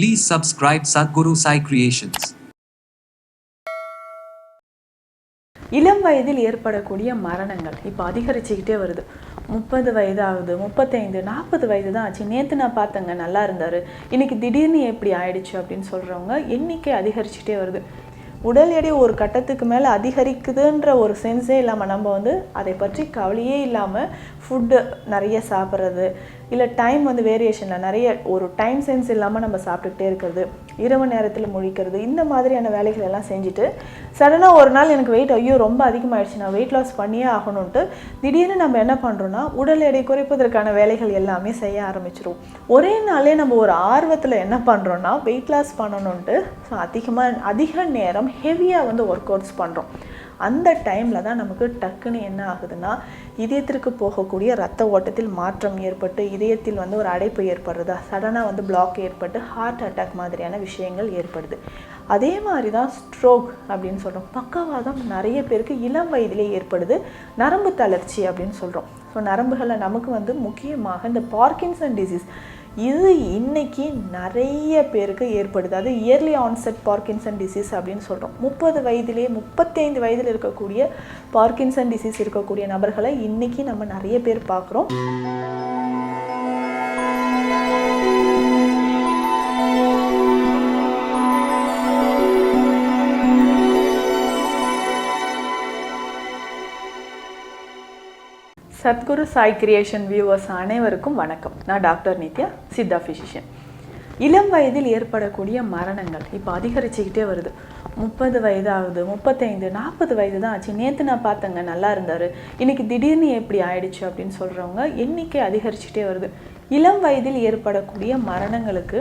Please subscribe Sadhguru Sai Creations. இளம் வயதில் ஏற்படக்கூடிய மரணங்கள் இப்போ அதிகரிச்சுக்கிட்டே வருது. முப்பது வயதாகுது முப்பத்தைந்து நாற்பது வயது தான் ஆச்சு. நேற்று நான் பார்த்தேங்க நல்லா இருந்தார். இன்றைக்கி திடீர்னு எப்படி ஆயிடுச்சு அப்படின்னு சொல்கிறவங்க எண்ணிக்கை அதிகரிச்சுட்டே வருது. உடல் எடை ஒரு கட்டத்துக்கு மேலே அதிகரிக்குதுன்ற ஒரு சென்ஸே இல்லாமல் நம்ம வந்து அதை பற்றி கவலையே இல்லாமல் ஃபுட்டு நிறைய சாப்பிட்றது இல்லை டைம் வந்து வேரியேஷனில் நிறைய ஒரு டைம் சென்ஸ் இல்லாமல் நம்ம சாப்பிட்டுக்கிட்டே இருக்கிறது இரவு நேரத்தில் முழிக்கிறது இந்த மாதிரியான வேலைகள் எல்லாம் செஞ்சுட்டு சடனாக ஒரு நாள் எனக்கு வெயிட் ஐயோ ரொம்ப அதிகமாகிடுச்சு நான் வெயிட் லாஸ் பண்ணியே ஆகணும்ன்ட்டு திடீர்னு நம்ம என்ன பண்ணுறோன்னா உடல் எடை குறைப்பதற்கான வேலைகள் எல்லாமே செய்ய ஆரம்பிச்சிடும் ஒரே நாளே நம்ம ஒரு ஆர்வத்தில் என்ன பண்ணுறோன்னா வெயிட் லாஸ் பண்ணணுன்ட்டு ஸோ அதிகமாக அதிக நேரம் ஹெவியாக வந்து ஒர்க் அவுட்ஸ் பண்ணுறோம் அந்த டைமில் தான் நமக்கு டக்குன்னு என்ன ஆகுதுன்னா இதயத்திற்கு போகக்கூடிய ரத்த ஓட்டத்தில் மாற்றம் ஏற்பட்டு இதயத்தில் வந்து ஒரு அடைப்பு ஏற்படுறதா. சடனாக வந்து பிளாக் ஏற்பட்டு ஹார்ட் அட்டாக் மாதிரியான விஷயங்கள் ஏற்படுது. அதே மாதிரி தான் ஸ்ட்ரோக் அப்படின்னு சொல்கிறோம் பக்கவாதம் நிறைய பேருக்கு இளம் வயதிலே ஏற்படுது. நரம்பு தளர்ச்சி அப்படின்னு சொல்கிறோம் ஸோ நரம்புகளில் நமக்கு வந்து முக்கியமாக இந்த பார்க்கின்சன் டிசீஸ் இது இன்னைக்கு நிறைய பேருக்கு ஏற்படுது. அது இயர்லி ஆன்செட் பார்க்கின்சன் டிசீஸ் அப்படின்னு சொல்கிறோம் முப்பது வயதிலே முப்பத்தைந்து வயதில் இருக்கக்கூடிய பார்க்கின்சன் டிசீஸ் இருக்கக்கூடிய நபர்களை இன்னைக்கு நம்ம நிறைய பேர் பார்க்குறோம். சத்குரு சாய் கிரியேஷன் வியூவர்ஸ் அனைவருக்கும் வணக்கம். நான் டாக்டர் நித்யா சித்தா ஃபிசிஷியன் இளம் வயதில் ஏற்படக்கூடிய மரணங்கள் இப்போ அதிகரிச்சுக்கிட்டே வருது. முப்பது வயதாகுது முப்பத்தைந்து நாற்பது வயது தான் ஆச்சு. நேற்று நான் பார்த்தேங்க நல்லா இருந்தார். இன்னைக்கு திடீர்னு எப்படி ஆயிடுச்சு அப்படின்னு சொல்கிறவங்க எண்ணிக்கை அதிகரிச்சுட்டே வருது. இளம் வயதில் ஏற்படக்கூடிய மரணங்களுக்கு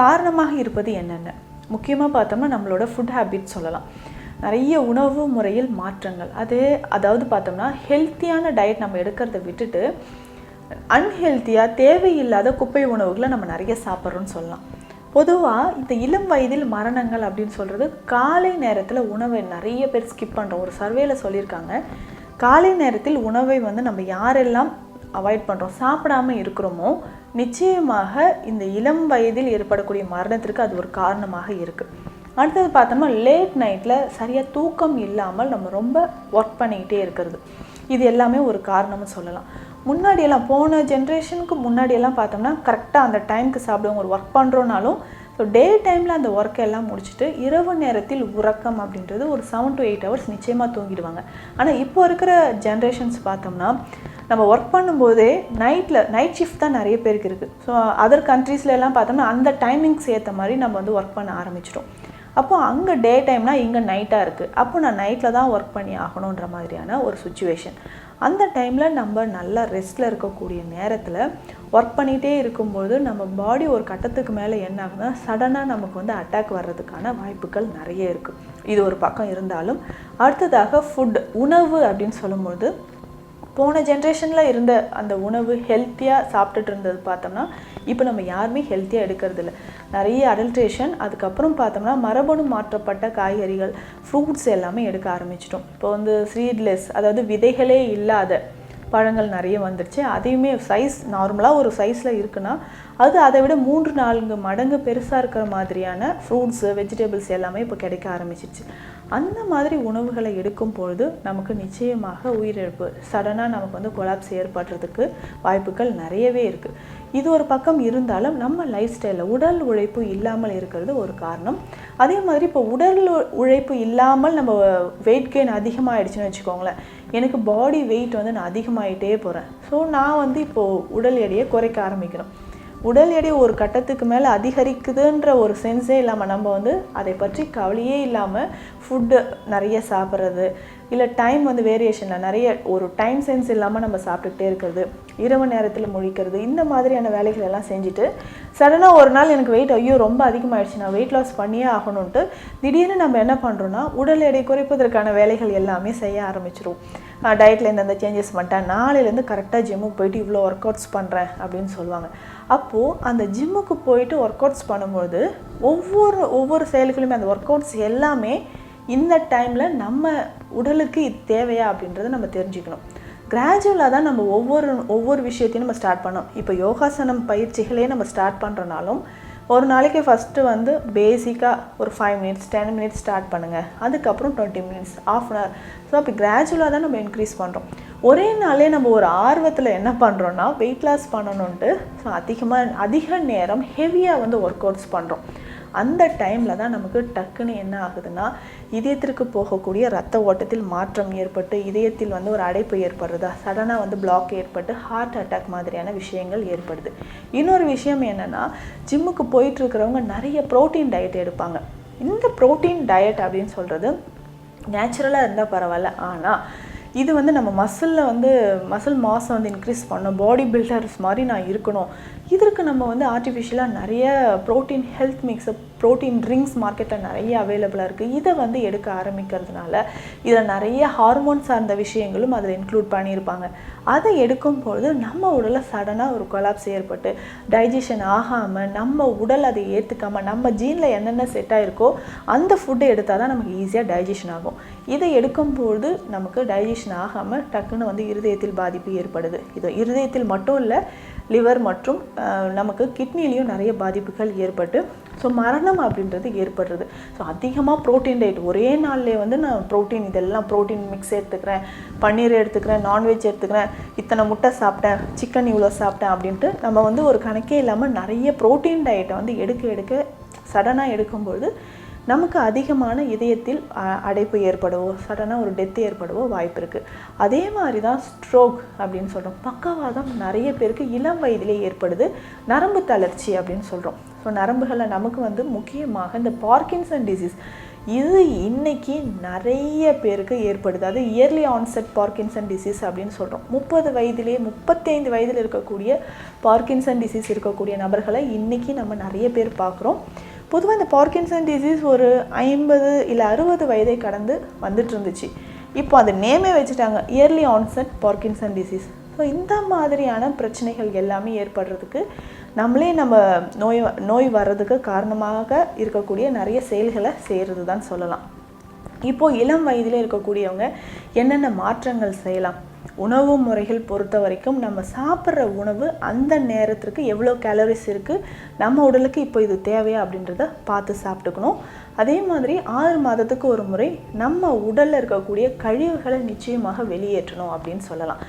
காரணமாக இருப்பது என்னென்ன? முக்கியமாக பார்த்தோம்னா நம்மளோட ஃபுட் ஹேபிட் சொல்லலாம். நிறைய உணவு முறையில் மாற்றங்கள். அது அதாவது பார்த்தோம்னா ஹெல்த்தியான டயட் நம்ம எடுக்கிறத விட்டுட்டு அன்ஹெல்த்தியாக தேவையில்லாத குப்பை உணவுகளை நம்ம நிறைய சாப்பிட்றோன்னு சொல்லலாம். பொதுவாக இந்த இளம் வயதில் மரணங்கள் அப்படின்னு சொல்கிறது காலை நேரத்தில் உணவை நிறைய பேர் ஸ்கிப் பண்ணுறோம் ஒரு சர்வேல சொல்லியிருக்காங்க. காலை நேரத்தில் உணவை வந்து நம்ம யாரெல்லாம் அவாய்ட் பண்ணுறோம் சாப்பிடாம இருக்கிறோமோ நிச்சயமாக இந்த இளம் வயதில் ஏற்படக்கூடிய மரணத்திற்கு அது ஒரு காரணமாக இருக்குது அடுத்தது பார்த்தோம்னா லேட் நைட்டில் சரியாக தூக்கம் இல்லாமல் நம்ம ரொம்ப ஒர்க் பண்ணிக்கிட்டே இருக்கிறது. இது எல்லாமே ஒரு காரணம்னு சொல்லலாம். முன்னாடியெல்லாம் போன ஜென்ரேஷனுக்கு முன்னாடியெல்லாம் பார்த்தோம்னா கரெக்டாக அந்த டைமுக்கு சாப்பிடுவாங்க ஒரு ஒர்க் பண்ணுறோனாலும் ஸோ டே டைமில் அந்த ஒர்க்கை எல்லாம் முடிச்சுட்டு இரவு நேரத்தில் உறக்கம் அப்படின்றது ஒரு செவன் டு எயிட் ஹவர்ஸ் நிச்சயமாக தூங்கிடுவாங்க. ஆனால் இப்போ இருக்கிற ஜென்ரேஷன்ஸ் பார்த்தோம்னா நம்ம ஒர்க் பண்ணும்போதே நைட்டில் நைட் ஷிஃப்ட் தான் நிறைய பேருக்கு இருக்குது ஸோ அதர் கண்ட்ரீஸ்ல எல்லாம் பார்த்தோம்னா அந்த டைமிங்ஸ் ஏற்ற மாதிரி நம்ம வந்து ஒர்க் பண்ண ஆரம்பிச்சிட்டோம். அப்போ அங்கே டே டைம்னா இங்கே நைட்டாக இருக்குது அப்போ நான் நைட்டில் தான் ஒர்க் பண்ணி ஆகணுன்ற மாதிரியான ஒரு சுச்சுவேஷன் அந்த டைமில் நம்ம நல்லா ரெஸ்ட்டில் இருக்கக்கூடிய நேரத்தில் ஒர்க் பண்ணிகிட்டே இருக்கும்போது நம்ம பாடி ஒரு கட்டத்துக்கு மேலே என்ன ஆகுதுன்னா சடனாக நமக்கு வந்து அட்டாக் வர்றதுக்கான வாய்ப்புகள் நிறைய இருக்குது இது ஒரு பக்கம் இருந்தாலும் அடுத்ததாக ஃபுட் உணவு அப்படின்னு சொல்லும்போது போன ஜென்ரேஷனில் இருந்த அந்த உணவு ஹெல்த்தியாக சாப்பிட்டுட்டு இருந்தது பார்த்தோம்னா இப்போ நம்ம யாருமே ஹெல்த்தியாக எடுக்கிறது இல்லை நிறைய அடல்ட்ரேஷன் அதுக்கப்புறம் பார்த்தோம்னா மரபணு மாற்றப்பட்ட காய்கறிகள் ஃப்ரூட்ஸ் எல்லாமே எடுக்க ஆரம்பிச்சிட்டோம். இப்போ வந்து சீட்லெஸ் அதாவது விதைகளே இல்லாத பழங்கள் நிறைய வந்துருச்சு. அதையுமே சைஸ் நார்மலாக ஒரு சைஸில் இருக்குன்னா அது அதை விட மூன்று நான்கு மடங்கு பெருசாக இருக்கிற மாதிரியான ஃப்ரூட்ஸு வெஜிடபிள்ஸ் எல்லாமே இப்போ கிடைக்க ஆரம்பிச்சிருச்சு. அந்த மாதிரி உணவுகளை எடுக்கும் பொழுது நமக்கு நிச்சயமாக உயிரிழப்பு. சடனாக நமக்கு வந்து கொலாப்ஸ் ஏற்படுறதுக்கு வாய்ப்புகள் நிறையவே இருக்குது இது ஒரு பக்கம் இருந்தாலும் நம்ம லைஃப் ஸ்டைலில் உடல் உழைப்பு இல்லாமல் இருக்கிறது ஒரு காரணம். அதே மாதிரி இப்போ உடல் உழைப்பு இல்லாமல் நம்ம வெயிட் கெயின் அதிகமாகிடுச்சுன்னு வச்சுக்கோங்களேன். எனக்கு பாடி வெயிட் வந்து நான் அதிகமாகிட்டே போகிறேன் ஸோ நான் வந்து இப்போது உடல் எடையை குறைக்க ஆரம்பிக்கிறோம் உடல் எடை ஒரு கட்டத்துக்கு மேலே அதிகரிக்குதுன்ற ஒரு சென்ஸே இல்லாமல் நம்ம வந்து அதை பற்றி கவலையே இல்லாமல் ஃபுட்டு நிறைய சாப்பிட்றது. இல்லை டைம் வந்து வேரியேஷனில் நிறைய ஒரு டைம் சென்ஸ் இல்லாமல் நம்ம சாப்பிட்டுக்கிட்டே இருக்கிறது. இரவு நேரத்தில் முழிக்கிறது. இந்த மாதிரியான வேலைகள் எல்லாம் செஞ்சுட்டு சடனாக ஒரு நாள் எனக்கு வெயிட் ஐயோ ரொம்ப அதிகமாகிடுச்சு நான் வெயிட் லாஸ் பண்ணியே ஆகணுன்ட்டு திடீர்னு நம்ம என்ன பண்ணுறோன்னா உடல் எடை குறைப்பதற்கான வேலைகள் எல்லாமே செய்ய ஆரம்பிச்சிருவோம் டயட்டில் இந்தந்த சேஞ்சஸ் பண்ணிட்டேன். நாளையிலேருந்து கரெக்டாக ஜிம்முக்கு போயிட்டு இவ்வளோ ஒர்க் அவுட்ஸ் பண்ணுறேன் அப்படின்னு சொல்லுவாங்க. அப்போது அந்த ஜிம்முக்கு போயிட்டு ஒர்க் அவுட்ஸ் பண்ணும்போது ஒவ்வொரு ஒவ்வொரு செயல்களுமே அந்த ஒர்க் அவுட்ஸ் எல்லாமே இந்த டைமில் நம்ம உடலுக்கு இது தேவையா அப்படின்றத நம்ம தெரிஞ்சுக்கணும். கிராஜுவலாக தான் நம்ம ஒவ்வொரு ஒவ்வொரு விஷயத்தையும் நம்ம ஸ்டார்ட் பண்ணோம் இப்போ யோகாசனம் பயிற்சிகளே நம்ம ஸ்டார்ட் பண்ணுறனாலும் ஒரு நாளைக்கு ஃபஸ்ட்டு வந்து பேசிக்காக ஒரு five minutes ten minutes start பண்ணுங்கள் அதுக்கப்புறம் twenty minutes half an hour so அப்போ கிராஜுவலாக தான் நம்ம இன்க்ரீஸ் பண்ணுறோம் ஒரே நாளே நம்ம ஒரு ஆர்வத்தில் என்ன பண்ணுறோன்னா வெயிட் லாஸ் பண்ணணுன்ட்டு ஸோ அதிகமாக அதிக நேரம் ஹெவியாக வந்து ஒர்க் அவுட்ஸ் பண்ணுறோம் அந்த டைமில் தான் நமக்கு டக்குன்னு என்ன ஆகுதுன்னா இதயத்திற்கு போகக்கூடிய ரத்த ஓட்டத்தில் மாற்றம் ஏற்பட்டு இதயத்தில் வந்து ஒரு அடைப்பு ஏற்படுறதா சடனாக வந்து பிளாக் ஏற்பட்டு ஹார்ட் அட்டாக் மாதிரியான விஷயங்கள் ஏற்படுது. இன்னொரு விஷயம் என்னென்னா ஜிம்முக்கு போயிட்டுருக்கிறவங்க நிறைய ப்ரோட்டீன் டயட் எடுப்பாங்க. இந்த ப்ரோட்டீன் டயட் அப்படின்னு சொல்கிறது நேச்சுரலாக இருந்தால் பரவாயில்ல. ஆனால் இது வந்து நம்ம மசிலில் வந்து மசில் மாஸை வந்து இன்க்ரீஸ் பண்ணணும் பாடி பில்டர்ஸ் மாதிரி நான் இருக்கணும். இதற்கு நம்ம வந்து ஆர்டிஃபிஷியலாக நிறைய protein health mix protein drinks மார்க்கெட்டில் நிறைய அவைலபிளாக இருக்குது இதை வந்து எடுக்க ஆரம்பிக்கிறதுனால இதில் நிறைய ஹார்மோன் சார்ந்த விஷயங்களும் அதில் இன்க்ளூட் பண்ணியிருப்பாங்க. அதை எடுக்கும்பொழுது நம்ம உடலில் சடனாக ஒரு கொலாப்ஸ் ஏற்பட்டு டைஜஷன் ஆகாமல் நம்ம உடல் அதை ஏற்றுக்காமல் நம்ம ஜீனில் என்னென்ன செட் ஆகிருக்கோ அந்த ஃபுட்டை எடுத்தால் தான் நமக்கு ஈஸியாக டைஜஷன் ஆகும். இதை எடுக்கும்பொழுது நமக்கு டைஜஷன் ஆகாமல் டக்குன்னு வந்து இருதயத்தில் பாதிப்பு ஏற்படுது. இது இருதயத்தில் மட்டும் இல்லை லிவர் மற்றும் நமக்கு கிட்னிலையும் நிறைய பாதிப்புகள் ஏற்பட்டு ஸோ மரணம் அப்படின்றது ஏற்படுறது. ஸோ அதிகமாக ப்ரோட்டீன் டயட் ஒரே நாள்லேயே வந்து நான் ப்ரோட்டீன் இதெல்லாம் ப்ரோட்டீன் மிக்ஸ் எடுத்துக்கிறேன் பன்னீர் எடுத்துக்கிறேன் நான்வெஜ் எடுத்துக்கிறேன் இத்தனை முட்டை சாப்பிட்டேன் சிக்கன் இவ்வளோ சாப்பிட்டேன் அப்படின்ட்டு நம்ம வந்து ஒரு கணக்கே இல்லாமல் நிறைய ப்ரோட்டீன் டயட்டை வந்து எடுக்க எடுக்க சடனாக எடுக்கும்பொழுது நமக்கு அதிகமான இதயத்தில் அடைப்பு ஏற்படவோ சடனாக ஒரு டெத் ஏற்படவோ வாய்ப்பு இருக்குது அதே மாதிரி தான் ஸ்ட்ரோக் அப்படின்னு சொல்கிறோம் பக்கவாதம் நிறைய பேருக்கு இளம் வயதிலே ஏற்படுது. நரம்பு தளர்ச்சி அப்படின்னு சொல்கிறோம் ஸோ நரம்புகளில் நமக்கு வந்து முக்கியமாக இந்த பார்க்கின்சன் டிசீஸ் இது இன்னைக்கு நிறைய பேருக்கு ஏற்படுது. அது இயர்லி ஆன்செட் பார்க்கின்சன் டிசீஸ் அப்படின்னு சொல்கிறோம் முப்பது வயதிலே முப்பத்தைந்து வயதில் இருக்கக்கூடிய பார்க்கின்சன் டிசீஸ் இருக்கக்கூடிய நபர்களை இன்றைக்கி நம்ம நிறைய பேர் பார்க்குறோம். பொதுவாக இந்த பார்க்கின்சன் டிசீஸ் ஒரு ஐம்பது இல்லை அறுபது வயதை கடந்து வந்துட்டு இருந்துச்சு இப்போ அது நேமே வச்சுட்டாங்க early onset Parkinson disease. So இந்த மாதிரியான பிரச்சனைகள் எல்லாமே ஏற்படுறதுக்கு நம்மளே நம்ம நோய் நோய் வர்றதுக்கு காரணமாக இருக்கக்கூடிய நிறைய செயல்களை செய்கிறது தான் சொல்லலாம். இப்போது இளம் வயதில் இருக்கக்கூடியவங்க என்னென்ன மாற்றங்கள் செய்யலாம்? உணவு முறைகள் பொறுத்த வரைக்கும் நம்ம சாப்பிட்ற உணவு அந்த நேரத்திற்கு எவ்வளோ கேலரிஸ் இருக்குது நம்ம உடலுக்கு இப்போ இது தேவையா? அப்படின்றத பார்த்து சாப்பிட்டுக்கணும். அதே மாதிரி ஆறு மாதத்துக்கு ஒரு முறை நம்ம உடலில் இருக்கக்கூடிய கழிவுகளை நிச்சயமாக வெளியேற்றணும் அப்படின்னு சொல்லலாம்.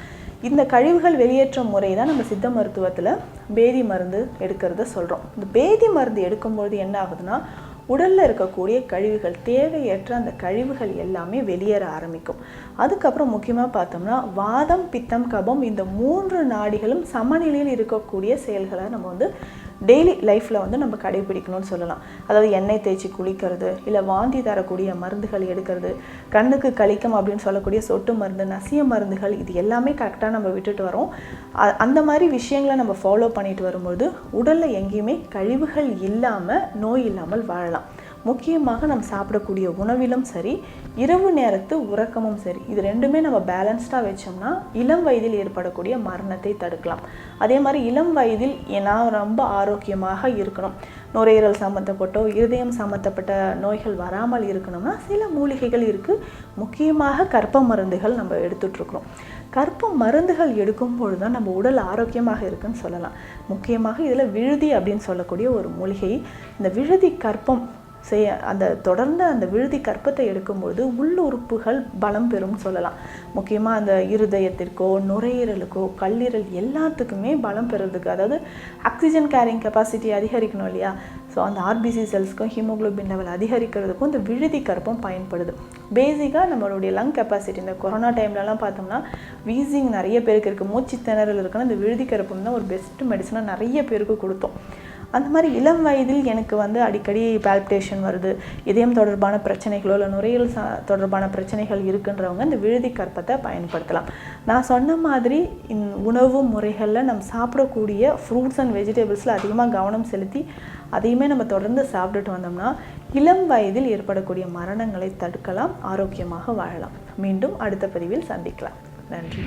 இந்த கழிவுகள் வெளியேற்றும் முறை தான் நம்ம சித்த மருத்துவத்தில் பேதி மருந்து எடுக்கிறத சொல்கிறோம் இந்த பேதி மருந்து எடுக்கும்பொழுது என்ன ஆகுதுன்னா உடலில் இருக்கக்கூடிய கழிவுகள் தேவையற்ற அந்த கழிவுகள் எல்லாமே வெளியேற ஆரம்பிக்கும். அதுக்கப்புறம் முக்கியமாக பார்த்தோம்னா வாதம் பித்தம் கபம் இந்த மூன்று நாடிகளும் சமநிலையில் இருக்கக்கூடிய செயல்களை நம்ம வந்து டெய்லி லைஃப்பில் வந்து நம்ம கடைபிடிக்கணும்னு சொல்லலாம். அதாவது எண்ணெய் தேய்ச்சி குளிக்கிறது இல்லை வாந்தி தரக்கூடிய மருந்துகள் எடுக்கிறது கண்ணுக்கு கழிக்கம் அப்படின்னு சொல்லக்கூடிய சொட்டு மருந்து நசிய மருந்துகள் இது எல்லாமே கரெக்டாக நம்ம விட்டுட்டு வரோம். அந்த மாதிரி விஷயங்களை நம்ம ஃபாலோ பண்ணிட்டு வரும்போது உடலில் எங்கேயுமே கழிவுகள் இல்லாமல் நோய் இல்லாமல் வாழலாம். முக்கியமாக நம்ம சாப்பிடக்கூடிய உணவிலும் சரி இரவு நேரத்து உறக்கமும் சரி இது ரெண்டுமே நம்ம பேலன்ஸ்டாக வச்சோம்னா இளம் வயதில் ஏற்படக்கூடிய மரணத்தை தடுக்கலாம். அதே மாதிரி இளம் வயதில் நான் ரொம்ப ஆரோக்கியமாக இருக்கணும். நுரையீரல் சம்மந்தப்பட்டோ இருதயம் சம்மந்தப்பட்ட நோய்கள் வராமல் இருக்கணும்னா சில மூலிகைகள் இருக்குது முக்கியமாக கற்ப மருந்துகள் நம்ம எடுத்துட்ருக்குறோம். கற்ப மருந்துகள் எடுக்கும் பொழுது தான் நம்ம உடல் ஆரோக்கியமாக இருக்குன்னு சொல்லலாம். முக்கியமாக இதில் விழுதி அப்படின்னு சொல்லக்கூடிய ஒரு மூலிகை. இந்த விழுதி கற்பம் செய்ய அந்த தொடர்ந்து அந்த விழுதி கற்பத்தை எடுக்கும்பொழுது உள்ளுறுப்புகள் பலம் பெறும் சொல்லலாம். முக்கியமாக அந்த இருதயத்திற்கோ நுரையீரலுக்கோ கல்லீரல் எல்லாத்துக்குமே பலம் பெறுறதுக்கு அதாவது ஆக்சிஜன் கேரிங் கெப்பாசிட்டி அதிகரிக்கணும் இல்லையா? ஸோ அந்த ஆர்பிசி செல்ஸ்க்கும் ஹீமோக்ளோபின் லெவல் அதிகரிக்கிறதுக்கும் இந்த விழுதி கற்பம் பயன்படுது. பேசிக்காக நம்மளுடைய லங் கெப்பாசிட்டி இந்த கொரோனா டைம்லலாம் பார்த்தோம்னா வீசிங் நிறைய பேருக்கு இருக்குது மூச்சு திணறல் இருக்குன்னா இந்த விழுதி கற்பம் தான் ஒரு பெஸ்ட் மெடிசனாக நிறைய பேருக்கு கொடுத்தோம். அந்த மாதிரி இளம் வயதில் எனக்கு வந்து அடிக்கடி பால்பிட்டேஷன் வருது. இதயம் தொடர்பான பிரச்சனைகளோ இல்லை நுரையீரல் தொடர்பான பிரச்சனைகள் இருக்குன்றவங்க இந்த விழுதி கற்பத்தை பயன்படுத்தலாம். நான் சொன்ன மாதிரி உணவு முறைகளில் நம்ம சாப்பிடக்கூடிய ஃப்ரூட்ஸ் அண்ட் வெஜிடபிள்ஸில் அதிகமாக கவனம் செலுத்தி அதையுமே நம்ம தொடர்ந்து சாப்பிட்டுட்டு வந்தோம்னா இளம் வயதில் ஏற்படக்கூடிய மரணங்களை தடுக்கலாம் ஆரோக்கியமாக வாழலாம். மீண்டும் அடுத்த பதிவில் சந்திக்கலாம். நன்றி.